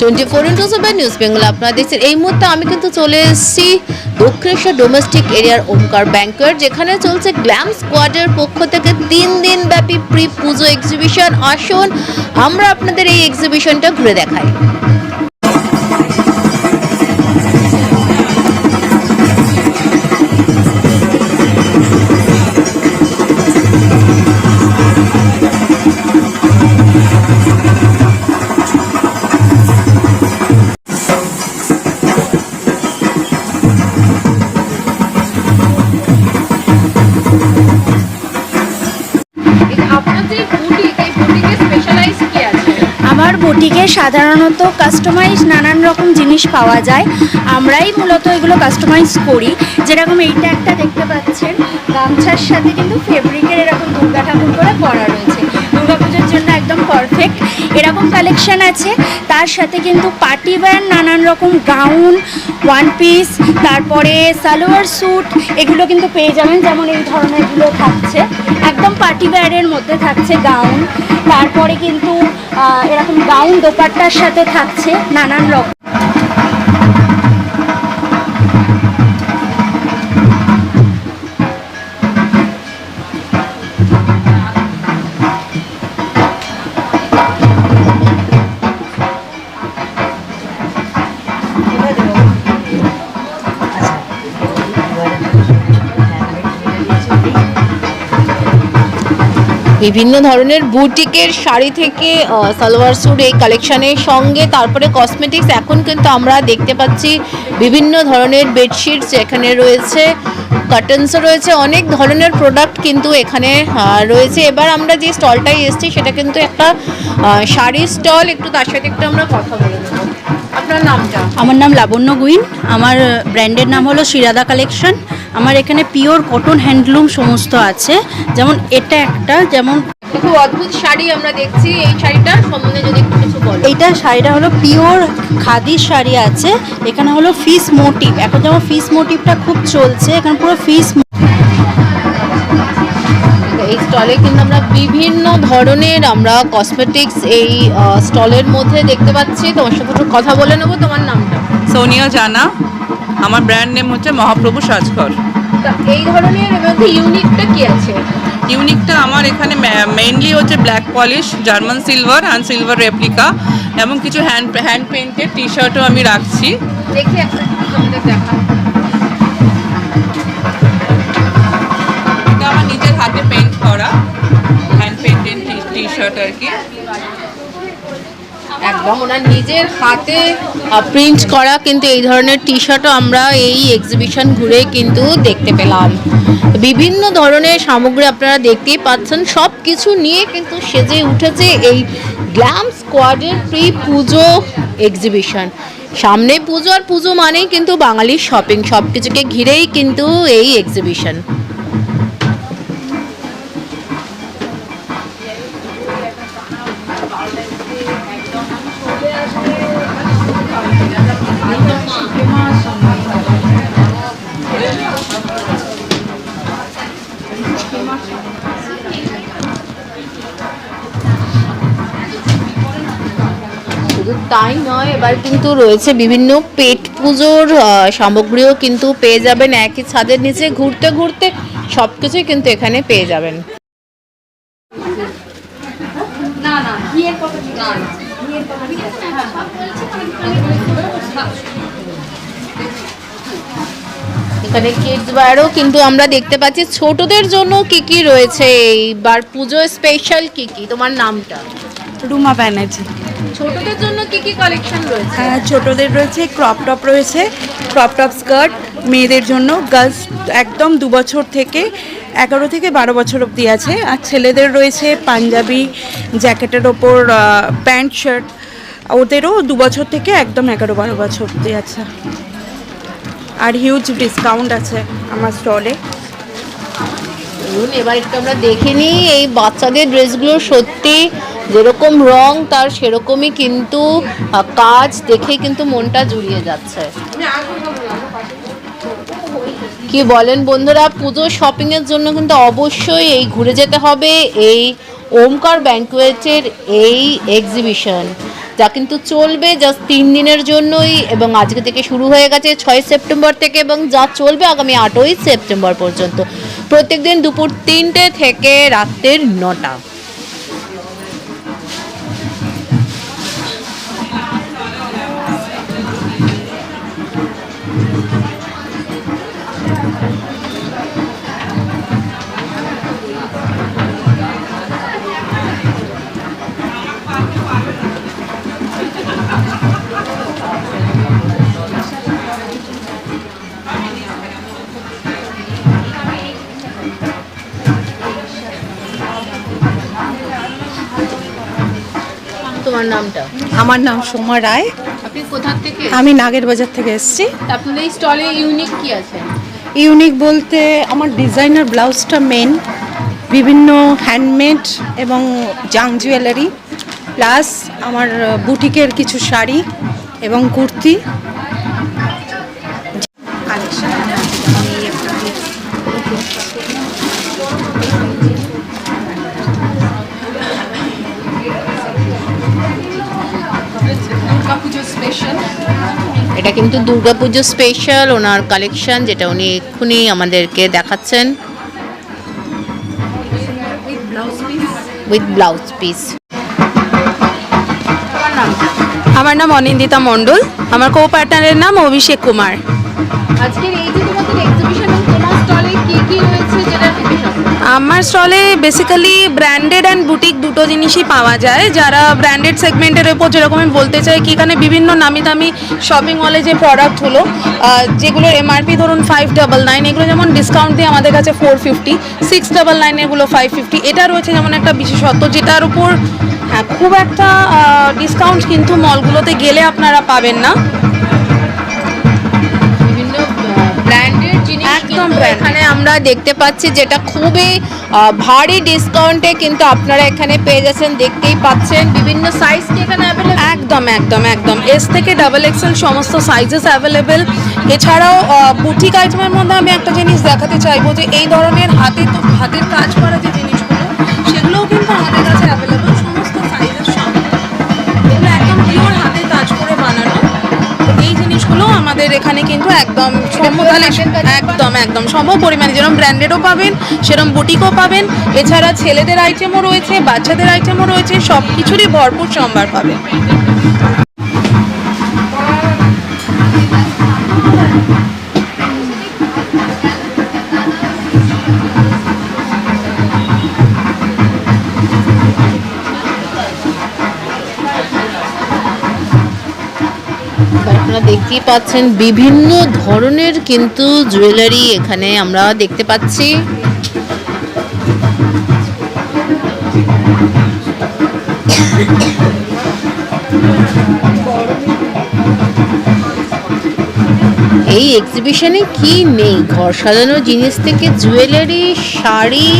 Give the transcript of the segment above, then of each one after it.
Twenty four into seven news Bengal আপনারা দেখছেন এই মুহূর্তে আমি কিন্তু চলে এসেছি দক্ষিণেশ্বর ডোমেস্টিক এরিয়ার ওমকার ব্যাংকার যেখানে চলছে গ্ল্যাম স্কোয়াডের পক্ষ থেকে তিন দিন ব্যাপী প্রি পুজো এক্সিবিশন আসুন। আমরা আপনাদের এই এক্সিবিশনটা ঘুরে দেখাই। বুটিকে সাধারণত কাস্টমাইজ নানান রকম জিনিস পাওয়া যায়। আমরাই মূলত এগুলো কাস্টমাইজ করি। যেরকম এইটা একটা দেখতে পাচ্ছেন, গামছার সাথে কিন্তু ফেব্রিকের এরকম দুর্গা ঠাকুর করে করা রয়েছে। দুর্গাপুজোর জন্য একদম পারফেক্ট এরকম কালেকশান আছে। তার সাথে কিন্তু পার্টি ওয়্যার নানান রকম গাউন ওয়ান পিস তারপরে সালোয়ার স্যুট এগুলো কিন্তু পেয়ে যাবেন। যেমন এই ধরনেরগুলো থাকছে। একদম পার্টি ব্যারের মধ্যে থাকছে গাউন তারপরে কিন্তু এরকম গাউন দোপাট্টার সাথে থাকছে নানান রকম। বিভিন্ন ধরনের বুটিকের শাড়ি থেকে সালোয়ার স্যুট এই কালেকশানের সঙ্গে, তারপরে কসমেটিক্স এখন কিন্তু আমরা দেখতে পাচ্ছি বিভিন্ন ধরনের বেডশিটস এখানে রয়েছে কার্টেন্সও রয়েছে, অনেক ধরনের প্রোডাক্ট কিন্তু এখানে রয়েছে। এবার আমরা যে স্টলটায় এসেছি, সেটা কিন্তু একটা শাড়ির স্টল একটু তার সাথে একটু আমরা কথা বলে নেব। আপনার নামটা? আমার নাম লাবণ্য গুইন। আমার ব্র্যান্ডের নাম হলো শিরাদা কালেকশন আমার এখানে পিওর কটন হ্যান্ডলুম সমস্ত আছে। যেমন এটা একটা যেমন খুব অদ্ভুত শাড়ি আমরা দেখছি এই শাড়িটা সম্বন্ধে যদি একটু কিছু বলো। এইটা শাড়িটা হলো পিওর খাদির শাড়ি আছে। এখানে হলো ফিস মোটিভ এখন যেমন ফিস মোটিভটা খুব চলছে এখানে পুরো ফিস স্টলে কিন্তু আমরা বিভিন্ন ধরনের আমরা কসমেটিক্স এই স্টলের মধ্যে দেখতে পাচ্ছি। তোমার সাথে একটু কথা বলে নেব তোমার নামটা? সোনিয়া জানা। আমার ব্র্যান্ড নেম হচ্ছে মহাপ্রভু সাজঘর এই ধরনের মধ্যে ইউনিকটা কি আছে? ইউনিকটা আমার এখানে মেইনলি হচ্ছে black polish German silver and silver replica এবং কিছু হ্যান্ড হ্যান্ড পেন্টেড টি শার্টও আমি রাখছি। দেখি একটা তোমাদের করা হ্যান্ড পেন্টেড টি শার্ট আর কি। একদম ওনার নিজের হাতে প্রিন্ট করা, কিন্তু এই ধরনের টি শার্টও আমরা এই এক্সিবিশন ঘুরে কিন্তু দেখতে পেলাম। বিভিন্ন ধরনের সামগ্রী আপনারা দেখতেই পাচ্ছেন সব কিছু নিয়ে কিন্তু সেজে উঠেছে এই গ্ল্যাম স্কোয়াডের প্রি পুজো এক্সিবিশন সামনে পুজো আর পুজো মানেই কিন্তু বাঙালির শপিং সব কিছুকে ঘিরেই কিন্তু এই এক্সিবিশন শুধু তাই নয় এবার কিন্তু রয়েছে বিভিন্ন পেট পুজোর সামগ্রীও কিন্তু পেয়ে যাবেন একই ছাদের নিচে। ঘুরতে ঘুরতে সব কিছুই কিন্তু এখানে পেয়ে যাবেন। এখানে কিডস বারও কিন্তু আমরা দেখতে পাচ্ছি। ছোটদের জন্য কি কি রয়েছে? এইবার পুজো স্পেশাল কি কি? তোমার নামটা? রুমা ব্যানার্জি। ছোটদের জন্য কি কি কালেকশন রয়েছে? হ্যাঁ, ছোটদের রয়েছে ক্রপ টপ রয়েছে ক্রপ টপ স্কার্ট মেয়েদের জন্য গার্লস একদম দু বছর থেকে এগারো থেকে বারো বছর অবধি আছে। আর ছেলেদের রয়েছে পাঞ্জাবি জ্যাকেটের ওপর প্যান্ট শার্ট ওদেরও দু বছর থেকে একদম এগারো বারো বছর অবধি আছে। আর হিউজ ডিসকাউন্ট আছে আমার স্টলে এবার একটু আমরা দেখে নিই এই বাচ্চাদের ড্রেসগুলো সত্যি যেরকম রং, তার সেরকমই কিন্তু কাজ দেখে কিন্তু মনটা জুড়িয়ে যাচ্ছে। কি বলেন বন্ধুরা, পুজো শপিং এর জন্য কিন্তু অবশ্যই এই ঘুরে যেতে হবে, এই ওমকার ব্যাংকুয়েটের এই এক্সিবিশন যা কিন্তু চলবে জাস্ট তিন দিনের জন্যই এবং আজকে থেকে শুরু হয়ে গেছে ছয় সেপ্টেম্বর থেকে এবং যা চলবে আগামী আটই সেপ্টেম্বর পর্যন্ত। প্রত্যেক দিন দুপুর তিনটে থেকে রাত্রের নটা। তোমার নামটা? আমার নাম সোমা রায়। আপনি কোথা থেকে? আমি নাগের বাজার থেকে এসেছি। আপনাদের এই স্টলে ইউনিক কি আছে? ইউনিক বলতে আমার ডিজাইনার ব্লাউজটা মেন বিভিন্ন হ্যান্ডমেড এবং জাং জুয়েলারি প্লাস আমার বুটিকের কিছু শাড়ি এবং কুর্তি। এটা কিন্তু দুর্গাপুজো স্পেশাল ওনার কালেকশন যেটা উনি এক্ষুনি আমাদেরকে দেখাচ্ছেন। উইথ ব্লাউজ পিস আমার নাম? অনিন্দিতা মন্ডল আমার কো পার্টনারের নাম অভিষেক কুমার। আজকের এই আমার স্টলে বেসিক্যালি ব্র্যান্ডেড অ্যান্ড বুটিক দুটো জিনিসই পাওয়া যায়। যারা ব্র্যান্ডেড সেগমেন্টের ওপর যেরকম আমি বলতে চাই কি এখানে বিভিন্ন নামি দামি শপিং মলে যে প্রোডাক্ট হলো আহ, যেগুলোর এমআরপি ধরুন ফাইভ ডাবল নাইন এগুলো যেমন ডিসকাউন্ট দিয়ে আমাদের কাছে four fifty six double nine এগুলো ফাইভ ফিফটি এটা রয়েছে যেমন একটা বিশেষত্ব যেটার উপর হ্যাঁ খুব একটা ডিসকাউন্ট কিন্তু মলগুলোতে গেলে আপনারা পাবেন না। এখানে আমরা দেখতে পাচ্ছি যেটা খুবই ভারী ডিসকাউন্টে কিন্তু আপনারা এখানে পেয়ে যাচ্ছেন, দেখতেই পাচ্ছেন। বিভিন্ন সাইজ এখানে একদম একদম একদম। এস থেকে ডাবল এক্সেল সমস্ত সাইজেস অ্যাভেলেবেল এছাড়াও বুটিক আইটেমের মধ্যে আমি একটা জিনিস দেখাতে চাইব যে এই ধরনের হাতে হাতের কাজ করা যে জিনিসগুলো একদম একদম একদম। সম পরিমাণে যেরকম ব্র্যান্ডেডও পাবেন সেরকম বুটিকও পাবেন। এছাড়া ছেলেদের আইটেমও রয়েছে বাচ্চাদের আইটেমও রয়েছে সব কিছুরই ভরপুর সম্ভার পাবেন। পাচ্ছেন বিভিন্ন ধরনের কিন্তু জুয়েলারি এখানে আমরা দেখতে পাচ্ছি। এই এক্সিবিশনে কি নেই? ঘর সাজানোর জিনিস থেকে জুয়েলারি শাড়ি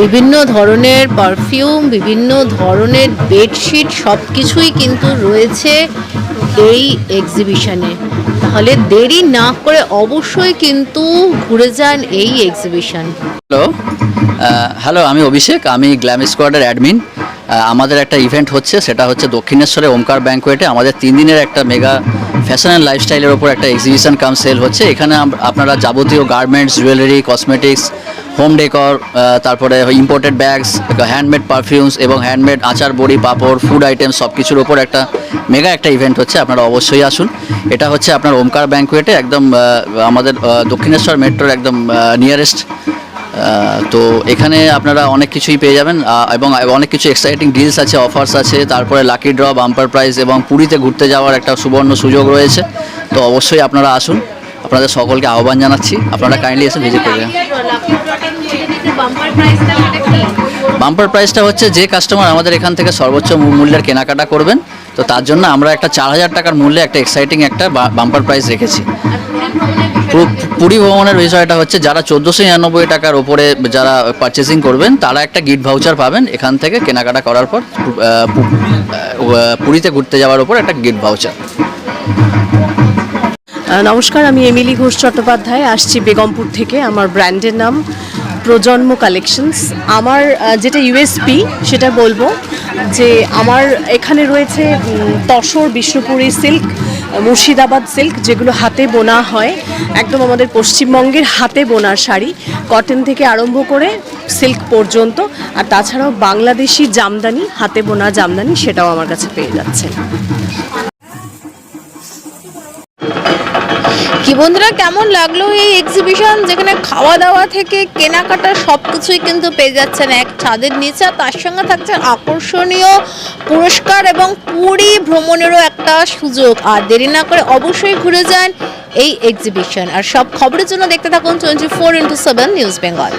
বিভিন্ন ধরনের পারফিউম বিভিন্ন ধরনের বেডশিট সব কিছুই কিন্তু রয়েছে। এই এক্সিবিশনে তাহলে দেরি না করে অবশ্যই কিন্তু ঘুরে যান এই এক্সিবিশন হ্যালো হ্যালো আমি অভিষেক, আমি গ্ল্যাম স্কোয়াডের অ্যাডমিন আমাদের একটা ইভেন্ট হচ্ছে, সেটা হচ্ছে দক্ষিণেশ্বরে ওমকার ব্যাঙ্কোয়েটে আমাদের তিন দিনের একটা মেগা ফ্যাশন অ্যান্ড লাইফস্টাইলের ওপর একটা এক্সিবিশন কাম সেল হচ্ছে। এখানে আপনারা যাবতীয় garments jewellery cosmetics home decor তারপরে ইম্পোর্টেড ব্যাগস হ্যান্ডমেড পারফিউমস এবং হ্যান্ডমেড আচার, বড়ি, পাপড় ফুড আইটেম সব কিছুর ওপর একটা মেগা একটা ইভেন্ট হচ্ছে। আপনারা অবশ্যই আসুন। এটা হচ্ছে আপনার ওমকার ব্যাঙ্কোয়েটে একদম আমাদের দক্ষিণেশ্বর মেট্রোর একদম নিয়ারেস্ট তো এখানে আপনারা অনেক কিছুই পেয়ে যাবেন এবং অনেক কিছু এক্সাইটিং ডিলস আছে অফার্স আছে, তারপরে লাকি ড্র বাম্পার প্রাইজ এবং পুরীতে ঘুরতে যাওয়ার একটা সুবর্ণ সুযোগ রয়েছে। তো অবশ্যই আপনারা আসুন। আপনাদের সকলকে আহ্বান জানাচ্ছি। আপনারা কাইন্ডলি এসে ভিজিট করবেন বাম্পার প্রাইসটা হচ্ছে যে কাস্টমার আমাদের এখান থেকে সর্বোচ্চ মূল্যের কেনাকাটা করবেন, তো তার জন্য আমরা একটা চার হাজার টাকার মূল্যে একটা এক্সাইটিং একটা বাম্পার প্রাইস রেখেছি। পুরী ভ্রমণের বিষয়টা হচ্ছে যারা চোদ্দোশো নিরানব্বই টাকার ওপরে যারা পারচেসিং করবেন, তারা একটা গিফট ভাউচার পাবেন এখান থেকে কেনাকাটা করার পর পুরীতে ঘুরতে যাওয়ার ওপর একটা গিফট ভাউচার নমস্কার, আমি এমিলি ঘোষ চট্টোপাধ্যায়। আসছি বেগমপুর থেকে। আমার ব্র্যান্ডের নাম প্রজন্ম কালেকশনস। আমার যেটা ইউএসপি সেটা বলব যে আমার এখানে রয়েছে তসর বিষ্ণুপুরি সিল্ক, মুর্শিদাবাদ সিল্ক, যেগুলো হাতে বোনা হয়। একদম আমাদের পশ্চিমবঙ্গের হাতে বোনা শাড়ি। কটন থেকে আরম্ভ করে সিল্ক পর্যন্ত। আর তাছাড়াও বাংলাদেশি জামদানি, হাতে বোনা জামদানি, সেটাও আমার কাছে পেয়ে যাচ্ছে বন্ধুরা, কেমন লাগল এই এক্সিবিশন যেখানে খাওয়া দাওয়া থেকে কেনাকাটা সব কিছুই কিন্তু পেয়ে যাচ্ছেন এক ছাদের নিচে। তার সঙ্গে থাকছে আকর্ষণীয় পুরস্কার এবং পুরী ভ্রমণেরও একটা সুযোগ। আর দেরি না করে অবশ্যই ঘুরে যান এই এক্সিবিশন আর সব খবরের জন্য দেখতে থাকুন twenty four into seven news Bengal